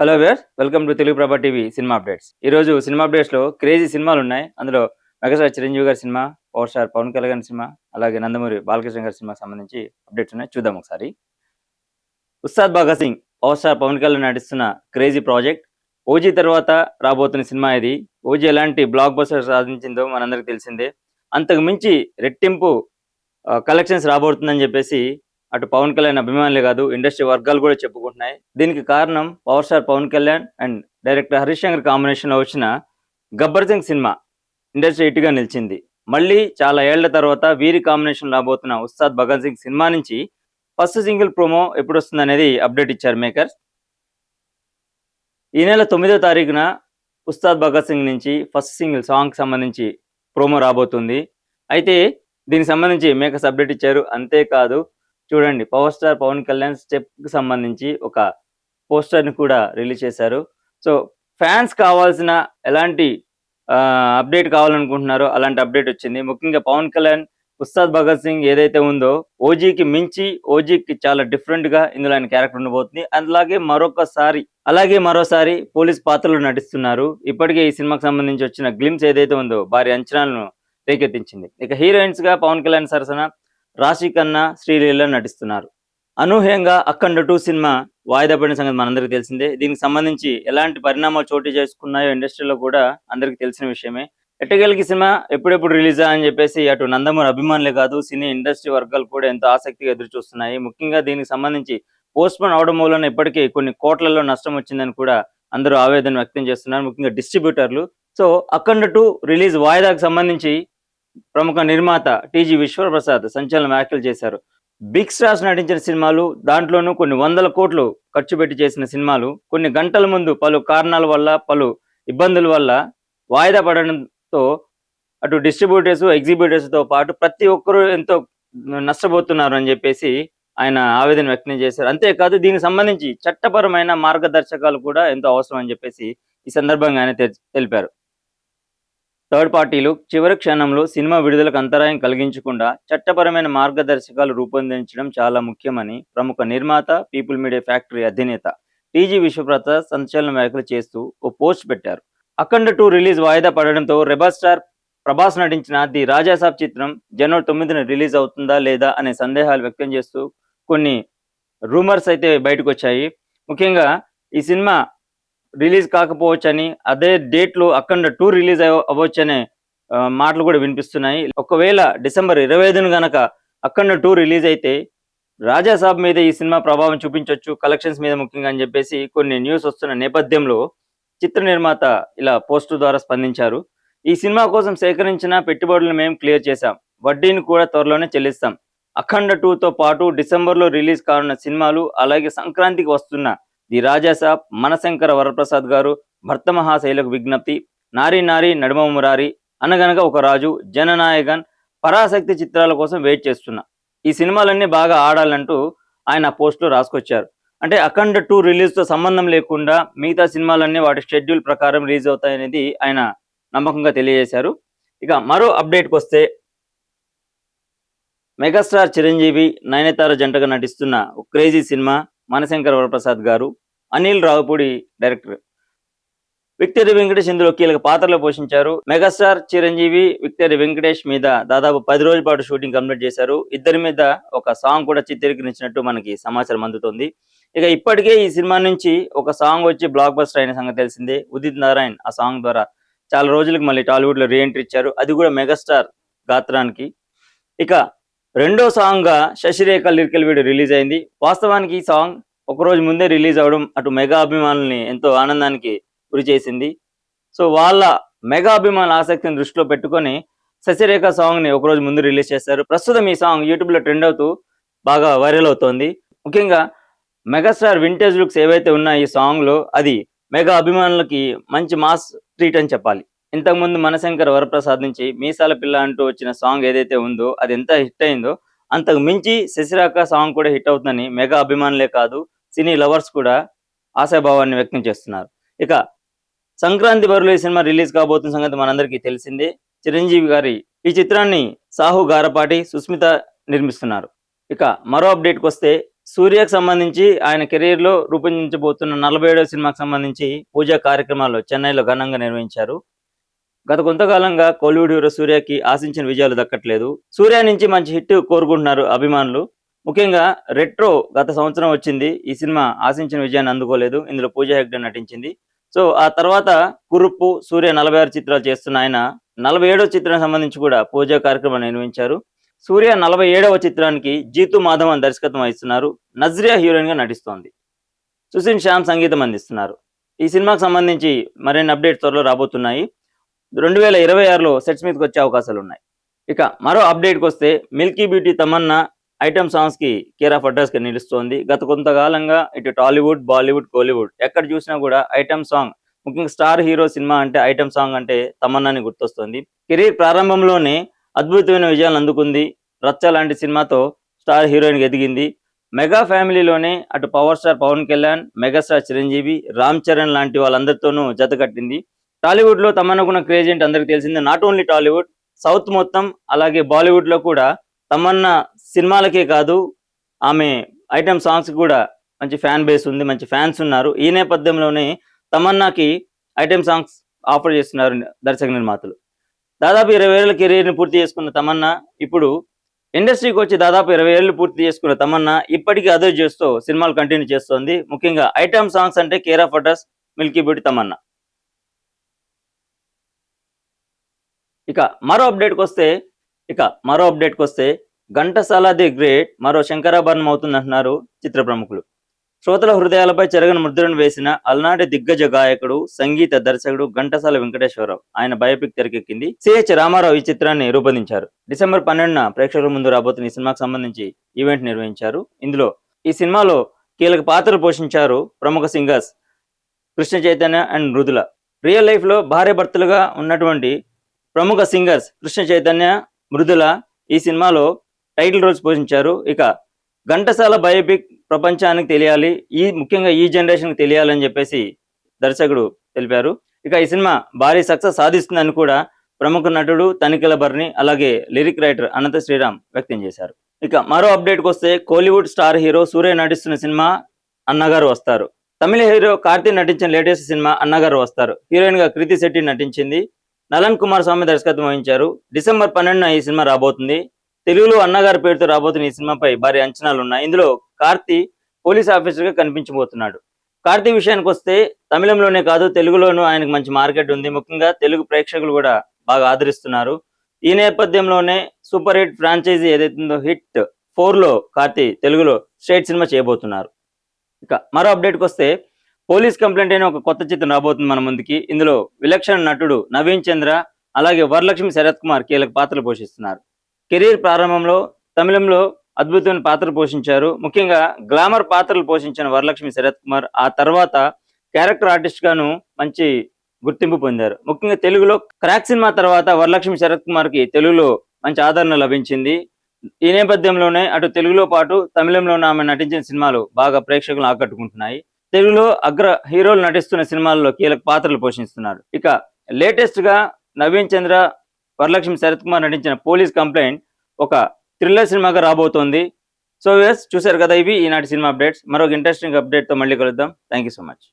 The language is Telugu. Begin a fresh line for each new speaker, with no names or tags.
Hello where welcome to Telugu Prabha TV cinema updates. ఈ రోజు సినిమా అప్డేట్స్లో క్రేజీ సినిమాలు ఉన్నాయి. అందులో మెగాస్టార్ చిరంజీవి గారి cinema power star Pawan Kalyan cinema అలాగే నందమూరి బాలకృష్ణ గారి సినిమా సంబంధించి అప్డేట్స్ ఉన్నాయి. చూద్దాం ఒకసారి. ఉస్తాద్ భగత్ సింగ్ పవర్ స్టార్ పవన్ కళ్యాణ్ నటిస్తున్న క్రేజీ ప్రాజెక్ట్. ఓజీ తర్వాత రాబోతున్న సినిమా ఇది. ఓజీ ఎలాంటి బ్లాక్ బస్టర్ సాధించిందో మనందరికి తెలిసిందే. అంతకు మించి రెట్టింపు కలెక్షన్స్ రాబోతుందని చెప్పేసి అటు పవన్ కళ్యాణ్ అభిమానులే కాదు ఇండస్ట్రీ వర్గాలు కూడా చెప్పుకుంటున్నాయి. దీనికి కారణం power star Pawan Kalyan and director Harish Shankar కాంబినేషన్లో వచ్చిన గబ్బర్ సింగ్ సినిమా ఇండస్ట్రీ హిట్గా నిలిచింది. మళ్ళీ చాలా ఏళ్ళ తర్వాత వీరి కాంబినేషన్ రాబోతున్న ఉస్తాద్ భగత్ సింగ్ సినిమా నుంచి ఫస్ట్ సింగిల్ ప్రోమో ఎప్పుడు వస్తుంది అనేది అప్డేట్ ఇచ్చారు మేకర్స్. ఈ నెల తొమ్మిదో తారీఖున ఉస్తాద్ భగత్ సింగ్ నుంచి ఫస్ట్ సింగిల్ సాంగ్ సంబంధించి ప్రోమో రాబోతుంది. అయితే దీనికి సంబంధించి మేకర్స్ అప్డేట్ ఇచ్చారు అంతేకాదు చూడండి పవర్ స్టార్ పవన్ కళ్యాణ్ స్టెప్కి సంబంధించి ఒక పోస్టర్ని కూడా రిలీజ్ చేశారు. సో ఫ్యాన్స్ కావాల్సిన ఎలాంటి అప్డేట్ కావాలనుకుంటున్నారో అలాంటి అప్డేట్ వచ్చింది. ముఖ్యంగా పవన్ కళ్యాణ్ ఉస్తాద్ భగత్ సింగ్ ఏదైతే ఉందో ఓజీకి మించి ఓజీకి చాలా డిఫరెంట్గా ఇందులో ఆయన క్యారెక్టర్ ఉండబోతుంది. అలాగే మరొకసారి అలాగే మరోసారి పోలీస్ పాత్రలు నటిస్తున్నారు. ఇప్పటికే ఈ సినిమాకి సంబంధించి వచ్చిన గ్లిమ్స్ ఏదైతే ఉందో భారీ అంచనాలను రేకెత్తించింది. ఇక హీరోయిన్స్గా పవన్ కళ్యాణ్ సరసన రాశి ఖన్నా శ్రీలీల నటిస్తున్నారు. అనూహ్యంగా అఖండ టూ సినిమా వాయిదా పడిన సంగతి మనందరికీ తెలిసిందే. దీనికి సంబంధించి ఎలాంటి పరిణామాలు చోటు చేసుకున్నాయో ఇండస్ట్రీలో కూడా అందరికీ తెలిసిన విషయమే. ఎట్టగలికి సినిమా ఎప్పుడెప్పుడు రిలీజా అని చెప్పేసి అటు నందమూరి అభిమానులే కాదు సినీ ఇండస్ట్రీ వర్గాలు కూడా ఎంతో ఆసక్తిగా ఎదురు చూస్తున్నాయి ముఖ్యంగా దీనికి సంబంధించి పోస్ట్ పోన్ అవడం వలన ఇప్పటికీ కొన్ని కోట్లలో నష్టం వచ్చిందని కూడా అందరూ ఆవేదన వ్యక్తం చేస్తున్నారు ముఖ్యంగా డిస్ట్రిబ్యూటర్లు. సో అఖండ టూ రిలీజ్ వాయిదాకు సంబంధించి ప్రముఖ నిర్మాత టీజీ విశ్వప్రసాద్ సంచలన వ్యాఖ్యలు చేశారు. బిగ్ స్టార్స్ నటించిన సినిమాలు దాంట్లోనూ కొన్ని వందల కోట్లు ఖర్చు పెట్టి చేసిన సినిమాలు కొన్ని గంటల ముందు పలు కారణాల వల్ల పలు ఇబ్బందుల వల్ల వాయిదా పడడంతో అటు డిస్ట్రిబ్యూటర్స్ ఎగ్జిబ్యూటర్స్తో పాటు ప్రతి ఒక్కరూ ఎంతో నష్టపోతున్నారు అని చెప్పేసి ఆయన ఆవేదన వ్యక్తం చేశారు. అంతేకాదు దీనికి సంబంధించి చట్టపరమైన మార్గదర్శకాలు కూడా ఎంతో అవసరం అని చెప్పేసి ఈ సందర్భంగా ఆయన తెలిపారు. థర్డ్ పార్టీలు చివరి క్షణంలో సినిమా విడుదలకు అంతరాయం కలిగించకుండా చట్టపరమైన మార్గదర్శకాలు రూపొందించడం చాలా ముఖ్యమని ప్రముఖ నిర్మాత పీపుల్ మీడియా ఫ్యాక్టరీ అధినేత టీజీ విశ్వప్రసాద్ సంచలన వ్యాఖ్యలు చేస్తూ ఓ పోస్ట్ పెట్టారు. అఖండ టూ రిలీజ్ వాయిదా పడడంతో రెబల్ స్టార్ ప్రభాస్ నటించిన ది రాజాసాబ్ చిత్రం జనవరి తొమ్మిదిన రిలీజ్ అవుతుందా లేదా అనే సందేహాలు వ్యక్తం చేస్తూ కొన్ని రూమర్స్ అయితే బయటకు వచ్చాయి. ముఖ్యంగా ఈ సినిమా రిలీజ్ కాకపోవచ్చని అదే డేట్లో అఖండ టూ రిలీజ్ అవ్వచ్చనే అనే మాటలు కూడా వినిపిస్తున్నాయి. ఒకవేళ డిసెంబర్ ఇరవై ఐదున గనక అఖండ టూ రిలీజ్ అయితే రాజాసాబ్ మీద ఈ సినిమా ప్రభావం చూపించవచ్చు కలెక్షన్స్ మీద ముఖ్యంగా అని చెప్పేసి కొన్ని న్యూస్ వస్తున్న నేపథ్యంలో చిత్ర నిర్మాత ఇలా పోస్టు ద్వారా స్పందించారు. ఈ సినిమా కోసం సేకరించిన పెట్టుబడులను మేము క్లియర్ చేశాం. వడ్డీని కూడా త్వరలోనే చెల్లిస్తాం. అఖండ టూతో పాటు డిసెంబర్లో రిలీజ్ కానున్న సినిమాలు అలాగే సంక్రాంతికి వస్తున్న ది రాజాసాబ్ మనశంకర వరప్రసాద్ గారు భర్త మహాశైలకు విజ్ఞప్తి నారీ నారీ నడుమ మురారి అనగనగా ఒక రాజు జననాయకన్ పరాశక్తి చిత్రాల కోసం వెయిట్ చేస్తున్నా. ఈ సినిమాలన్నీ బాగా ఆడాలంటూ ఆయన పోస్టులో రాసుకొచ్చారు. అంటే అఖండ టూ రిలీజ్తో సంబంధం లేకుండా మిగతా సినిమాలన్నీ వాటి షెడ్యూల్ ప్రకారం రిలీజ్ అవుతాయనేది ఆయన నమ్మకంగా తెలియజేశారు. ఇక మరో అప్డేట్కి వస్తే మెగాస్టార్ చిరంజీవి నయనతార జంటగా నటిస్తున్న ఒక crazy cinema Manashankara Varaprasad Garu Anil Ravipudi director. Victory Venkatesh ఇందులో కీలక పాత్రలు పోషించారు. మెగాస్టార్ చిరంజీవి విక్టరీ వెంకటేష్ మీద దాదాపు పది రోజుల పాటు షూటింగ్ కంప్లీట్ చేశారు. ఇద్దరి మీద ఒక సాంగ్ కూడా చిత్రీకరించినట్టు మనకి సమాచారం అందుతుంది. ఇక ఇప్పటికే ఈ సినిమా నుంచి ఒక సాంగ్ వచ్చి బ్లాక్ బస్టర్ అయిన సంగతి తెలిసిందే. ఉదిత్ నారాయణ్ ఆ సాంగ్ ద్వారా చాలా రోజులకు మళ్ళీ టాలీవుడ్లో రీఎంట్రీ ఇచ్చారు. అది కూడా మెగాస్టార్ గాత్రానికి. ఇక రెండో సాంగ్గా శశిరేఖ లిరికల్ వీడియో రిలీజ్ అయింది. వాస్తవానికి ఈ సాంగ్ ఒక రోజు ముందే రిలీజ్ అవ్వడం అటు మెగా అభిమానుల్ని ఎంతో ఆనందానికి గురి చేసింది. సో వాళ్ళ మెగా అభిమానుల ఆసక్తిని దృష్టిలో పెట్టుకొని శశిరేఖ సాంగ్ని ఒకరోజు ముందు రిలీజ్ చేశారు. ప్రస్తుతం ఈ సాంగ్ యూట్యూబ్లో ట్రెండ్ అవుతూ బాగా వైరల్ అవుతోంది. ముఖ్యంగా మెగాస్టార్ వింటేజ్ లుక్స్ ఏవైతే ఉన్నాయో ఈ సాంగ్లో అది మెగా అభిమానులకి మంచి మాస్ ట్రీట్ అని చెప్పాలి. ఇంతకుముందు మనశంకర్ వరప్రసాద్ నుంచి మీసాల పిల్ల అంటూ వచ్చిన సాంగ్ ఏదైతే ఉందో అది ఎంత హిట్ అయిందో అంతకు మించి శశిరాక సాంగ్ కూడా హిట్ అవుతుందని మెగా అభిమానులే కాదు సినీ లవర్స్ కూడా ఆశాభావాన్ని వ్యక్తం చేస్తున్నారు. ఇక సంక్రాంతి బరులు ఈ సినిమా రిలీజ్ కాబోతున్న సంగతి మనందరికీ తెలిసిందే. చిరంజీవి గారి ఈ చిత్రాన్ని సాహు గారపాటి సుస్మిత నిర్మిస్తున్నారు. ఇక మరో అప్డేట్కి వస్తే సూర్యకు సంబంధించి ఆయన కెరీర్లో రూపొందించబోతున్న నలభై ఏడవ సినిమాకు సంబంధించి పూజా కార్యక్రమాలు చెన్నైలో ఘనంగా నిర్వహించారు. గత కొంతకాలంగా కోలీవుడ్ హీరో సూర్యకి ఆశించిన విజయాలు దక్కట్లేదు. సూర్య నుంచి మంచి హిట్ కోరుకుంటున్నారు అభిమానులు. ముఖ్యంగా రెట్రో గత సంవత్సరం వచ్చింది. ఈ సినిమా ఆశించిన విజయాన్ని అందుకోలేదు. ఇందులో పూజా హెగ్డే నటించింది. సో ఆ తర్వాత కురుప్పు సూర్య నలభై ఆరు చిత్రాలు చేస్తున్న ఆయన నలభై ఏడవ చిత్రానికి సంబంధించి కూడా పూజా కార్యక్రమం నిర్వహించారు. సూర్య నలభై ఏడవ చిత్రానికి జీతు మాధవన్ దర్శకత్వం వహిస్తున్నారు. నజ్రియా హీరోయిన్గా నటిస్తోంది. సుశీన్ శ్యామ్ సంగీతం అందిస్తున్నారు. ఈ సినిమాకు సంబంధించి మరిన్ని అప్డేట్స్ త్వరలో రాబోతున్నాయి. రెండు వేల ఇరవై ఆరులో సెట్స్ మీదకి వచ్చే అవకాశాలు ఉన్నాయి. ఇక మరో అప్డేట్కి వస్తే మిల్కీ బ్యూటీ తమన్నా ఐటమ్ సాంగ్స్కి కేర్ ఆఫ్ అడ్రస్ నిలుస్తోంది. గత కొంతకాలంగా ఇటు టాలీవుడ్ బాలీవుడ్ కోలీవుడ్ ఎక్కడ చూసినా కూడా ఐటమ్ సాంగ్ ముఖ్యంగా స్టార్ హీరో సినిమా అంటే ఐటమ్ సాంగ్ అంటే తమన్నాని గుర్తొస్తుంది. కెరీర్ ప్రారంభంలోనే అద్భుతమైన విజయాలు అందుకుంది. రచ్చ లాంటి సినిమాతో స్టార్ హీరోయిన్ ఎదిగింది. మెగా ఫ్యామిలీలోనే అటు power star Pawan Kalyan megastar Chiranjeevi Ram Charan లాంటి వాళ్ళందరితోనూ జత కట్టింది. టాలీవుడ్లో తమన్నకున్న క్రేజ్ ఏంటి అందరికి తెలిసిందే. నాట్ ఓన్లీ టాలీవుడ్ సౌత్ మొత్తం అలాగే బాలీవుడ్లో కూడా తమన్నా సినిమాలకే కాదు ఆమె ఐటమ్ సాంగ్స్ కూడా మంచి ఫ్యాన్ బేస్ ఉంది మంచి ఫ్యాన్స్ ఉన్నారు. ఈ నేపథ్యంలోనే తమన్నాకి ఐటమ్ సాంగ్స్ ఆఫర్ చేస్తున్నారు దర్శక నిర్మాతలు. దాదాపు ఇరవై ఏళ్ళ కెరీర్ని పూర్తి చేసుకున్న తమన్నా ఇప్పుడు ఇండస్ట్రీకి వచ్చి దాదాపు ఇరవై ఏళ్ళు పూర్తి చేసుకున్న తమన్నా ఇప్పటికీ అదే చేస్తూ సినిమాలు కంటిన్యూ చేస్తోంది. ముఖ్యంగా ఐటమ్ సాంగ్స్ అంటే care of address milky beauty Tamannaah. ఇక మరో అప్డేట్కి వస్తే ఇక మరో అప్డేట్కి వస్తే ఘంటసాల ది గ్రేట్ మరో శంకరాభరణం అవుతుందంటున్నారు చిత్ర ప్రముఖులు. శ్రోతల హృదయాలపై చెరగని ముద్రను వేసిన అలనాటి దిగ్గజ గాయకుడు సంగీత దర్శకుడు ఘంటసాల వెంకటేశ్వరరావు. ఆయన బయోపిక్ తెరకెక్కింది. సిహెచ్ రామారావు ఈ చిత్రాన్ని రూపొందించారు. డిసెంబర్ పన్నెండున ప్రేక్షకుల ముందు రాబోతున్న ఈ సినిమాకు సంబంధించి ఈవెంట్ నిర్వహించారు. ఇందులో ఈ సినిమాలో కీలక పాత్రలు పోషించారు ప్రముఖ singers Krishna Chaitanya and Mrudula. Real లైఫ్లో భార్య భర్తలుగా ఉన్నటువంటి ప్రముఖ సింగర్స్ కృష్ణ చైతన్య మృదుల ఈ సినిమాలో టైటిల్ రోల్స్ పోషించారు. ఇక ఘంటసాల బయోపిక్ ప్రపంచానికి తెలియాలి. ఈ ముఖ్యంగా ఈ జనరేషన్కి తెలియాలని చెప్పేసి దర్శకుడు తెలిపారు. ఇక ఈ సినిమా భారీ సక్సెస్ సాధిస్తుందని కూడా ప్రముఖ నటుడు తనిఖీల భరణి అలాగే లిరిక్ రైటర్ అనంత శ్రీరామ్ వ్యక్తం చేశారు. ఇక మరో అప్డేట్కి వస్తే కోలీవుడ్ స్టార్ హీరో సూర్య నటిస్తున్న సినిమా అన్నగారు వస్తారు. తమిళ హీరో కార్తీ నటించిన లేటెస్ట్ సినిమా అన్నగారు వస్తారు. హీరోయిన్గా కృతి శెట్టి నటించింది. నలన్ కుమార్ స్వామి దర్శకత్వం వహించారు. డిసెంబర్ పన్నెండున ఈ సినిమా రాబోతుంది. తెలుగులో అన్నగారి పేరుతో రాబోతున్న ఈ సినిమాపై భారీ అంచనాలు ఉన్నాయి ఇందులో కార్తీ పోలీస్ ఆఫీసర్గా కనిపించబోతున్నాడు. కార్తీ విషయానికి వస్తే తమిళంలోనే కాదు తెలుగులోనూ ఆయనకు మంచి మార్కెట్ ఉంది. ముఖ్యంగా తెలుగు ప్రేక్షకులు కూడా బాగా ఆదరిస్తున్నారు. ఈ నేపథ్యంలోనే సూపర్ హిట్ ఫ్రాంచైజీ ఏదైతుందో హిట్ ఫోర్లో కార్తీ తెలుగులో స్ట్రేట్ సినిమా చేయబోతున్నారు. ఇక మరో అప్డేట్కి వస్తే పోలీస్ కంప్లైంట్ అయిన ఒక కొత్త చిత్రం రాబోతుంది మన ముందుకి. ఇందులో విలక్షణ నటుడు నవీన్ చంద్ర అలాగే వరలక్ష్మి శరత్ కుమార్ కీలక పాత్రలు పోషిస్తున్నారు. కెరీర్ ప్రారంభంలో తమిళంలో అద్భుతమైన పాత్రలు పోషించారు. ముఖ్యంగా గ్లామర్ పాత్రలు పోషించిన వరలక్ష్మి శరత్ కుమార్ ఆ తర్వాత క్యారెక్టర్ ఆర్టిస్ట్ గాను మంచి గుర్తింపు పొందారు. ముఖ్యంగా తెలుగులో క్రాక్ సినిమా తర్వాత వరలక్ష్మి శరత్ కుమార్కి తెలుగులో మంచి ఆదరణ లభించింది. ఈ నేపథ్యంలోనే అటు తెలుగులో పాటు తమిళంలోనూ ఆమె నటించిన సినిమాలు బాగా ప్రేక్షకులను ఆకట్టుకుంటున్నాయి. తెలుగులో అగ్ర హీరోలు నటిస్తున్న సినిమాల్లో కీలక పాత్రలు పోషిస్తున్నారు. ఇక లేటెస్ట్గా నవీన్ చంద్ర వరలక్ష్మి శరత్ కుమార్ నటించిన పోలీస్ కంప్లైంట్ ఒక థ్రిల్లర్ సినిమాగా రాబోతోంది. సో ఎస్ చూశారు కదా ఇవి ఈనాటి సినిమా అప్డేట్స్. మరొక ఇంట్రెస్టింగ్ అప్డేట్తో మళ్ళీ కలుద్దాం. Thank you so much.